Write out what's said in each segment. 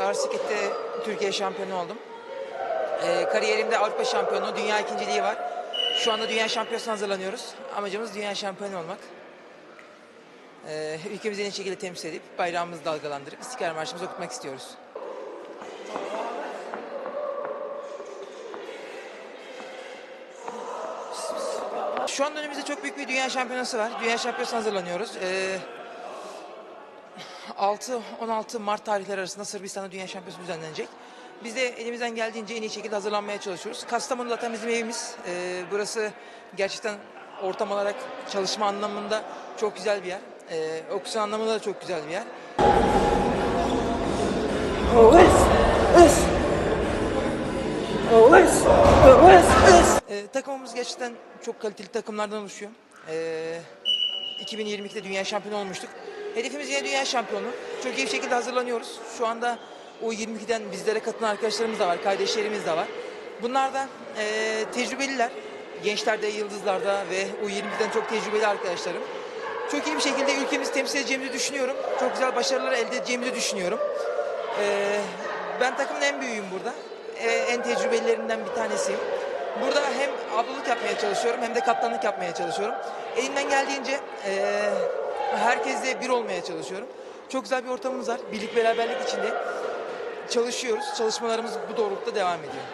Ağır Türkiye şampiyonu oldum. Ee, kariyerimde Avrupa şampiyonu, dünya ikinciliği var. Şu anda dünya şampiyonasına hazırlanıyoruz. Amacımız dünya şampiyonu olmak. Ee, ülkemizi en iyi şekilde temsil edip bayrağımızı dalgalandırıp İstiklal Marşımızı okutmak istiyoruz. Şu an önümüzde çok büyük bir dünya şampiyonası var. Dünya şampiyonasına hazırlanıyoruz. Ee, 6-16 Mart tarihleri arasında Sırbistan'da Dünya Şampiyonası düzenlenecek. Biz de elimizden geldiğince en iyi şekilde hazırlanmaya çalışıyoruz. Kastamonu zaten bizim evimiz. Ee, burası gerçekten ortam olarak çalışma anlamında çok güzel bir yer. Ee, oksijen anlamında da çok güzel bir yer. Ee, takımımız gerçekten çok kaliteli takımlardan oluşuyor. Ee, 2022'de dünya şampiyonu olmuştuk. Hedefimiz yine dünya şampiyonu. Çok iyi bir şekilde hazırlanıyoruz. Şu anda U22'den bizlere katılan arkadaşlarımız da var, kardeşlerimiz de var. Bunlar da e, tecrübeliler. Gençlerde, yıldızlarda ve U22'den çok tecrübeli arkadaşlarım. Çok iyi bir şekilde ülkemizi temsil edeceğimizi düşünüyorum. Çok güzel başarılar elde edeceğimizi düşünüyorum. Ee, ben takımın en büyüğüyüm burada. Ee, en tecrübelilerinden bir tanesiyim. Burada hem ablalık yapmaya çalışıyorum hem de kaptanlık yapmaya çalışıyorum. Elimden geldiğince ee, herkesle bir olmaya çalışıyorum. Çok güzel bir ortamımız var. Birlik beraberlik içinde çalışıyoruz. Çalışmalarımız bu doğrultuda devam ediyor.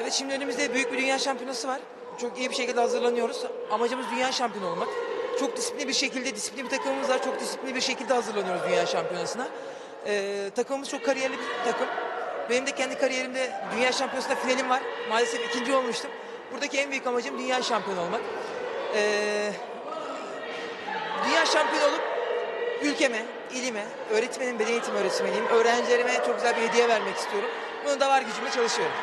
Evet şimdi önümüzde büyük bir dünya şampiyonası var. Çok iyi bir şekilde hazırlanıyoruz. Amacımız dünya şampiyonu olmak. Çok disiplinli bir şekilde, disiplinli bir takımımız var. Çok disiplinli bir şekilde hazırlanıyoruz dünya şampiyonasına. Ee, takımımız çok kariyerli bir takım. Benim de kendi kariyerimde dünya şampiyonasında finalim var. Maalesef ikinci olmuştum. Buradaki en büyük amacım dünya şampiyonu olmak. Ee, dünya şampiyonu olup ülkeme, ilime, öğretmenim, beden eğitimi öğretmeniyim. Öğrencilerime çok güzel bir hediye vermek istiyorum. Bunu da var gücümle çalışıyorum.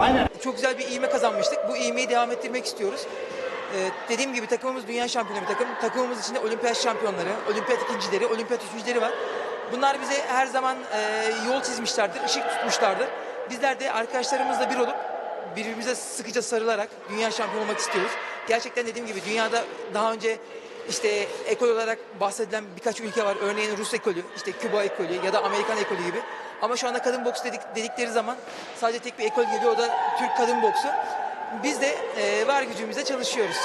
Aynen. Çok güzel bir iğme kazanmıştık. Bu iğmeyi devam ettirmek istiyoruz. Ee, dediğim gibi takımımız dünya şampiyonu bir takım. Takımımız içinde olimpiyat şampiyonları, olimpiyat ikincileri, olimpiyat üçüncüleri var. Bunlar bize her zaman e, yol çizmişlerdir, ışık tutmuşlardır. Bizler de arkadaşlarımızla bir olup birbirimize sıkıca sarılarak dünya şampiyonu olmak istiyoruz. Gerçekten dediğim gibi dünyada daha önce işte ekol olarak bahsedilen birkaç ülke var. Örneğin Rus ekolü, işte Küba ekolü ya da Amerikan ekolü gibi. Ama şu anda kadın boks dedik, dedikleri zaman sadece tek bir ekol geliyor o da Türk kadın boksu. Biz de var gücümüzle çalışıyoruz.